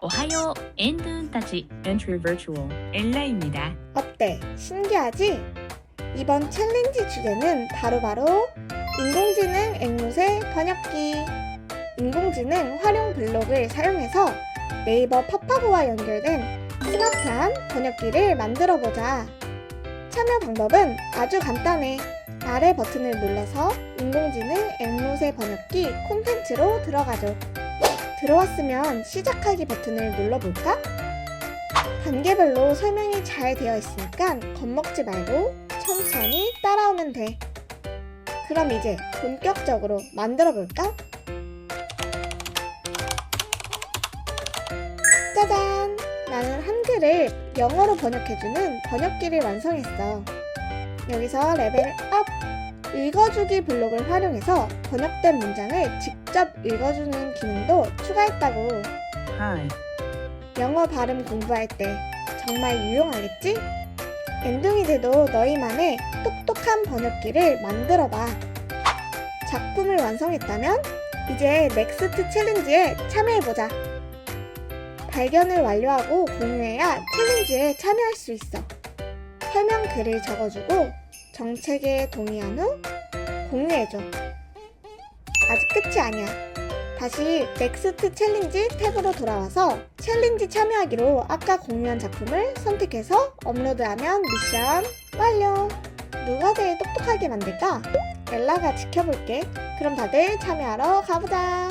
오하요 따지 Entry Virtual 엘라입니다. 어때? 신기하지? 이번 챌린지 주제는 바로바로 인공지능 앵무새 번역기. 인공지능 활용 블록을 사용해서 네이버 팝하브와 연결된 스마트한 번역기를 만들어 보자. 참여 방법은 아주 간단해. 아래 버튼을 눌러서 인공지능 앵무새 번역기 콘텐츠로 들어가죠. 들어왔으면 시작하기 버튼을 눌러볼까? 단계별로 설명이 잘 되어 있으니까 겁먹지 말고 천천히 따라오면 돼. 그럼 이제 본격적으로 만들어 볼까? 짜잔! 나는 한글을 영어로 번역해주는 번역기를 완성했어. 여기서 레벨 업! 읽어주기 블록을 활용해서 번역된 문장을 직접 읽어주는 기능도 추가했다고. Hi. 영어 발음 공부할 때 정말 유용하겠지? 엔둥이들도 너희만의 똑똑한 번역기를 만들어봐. 작품을 완성했다면 이제 넥스트 챌린지에 참여해보자. 발견을 완료하고 공유해야 챌린지에 참여할 수 있어. 설명 글을 적어주고 정책에 동의한 후 공유해줘. 아직 끝이 아니야. 다시 넥스트 챌린지 탭으로 돌아와서 챌린지 참여하기로 아까 공유한 작품을 선택해서 업로드하면 미션 완료! 누가 제일 똑똑하게 만들까? 엘라가 지켜볼게. 그럼 다들 참여하러 가보자.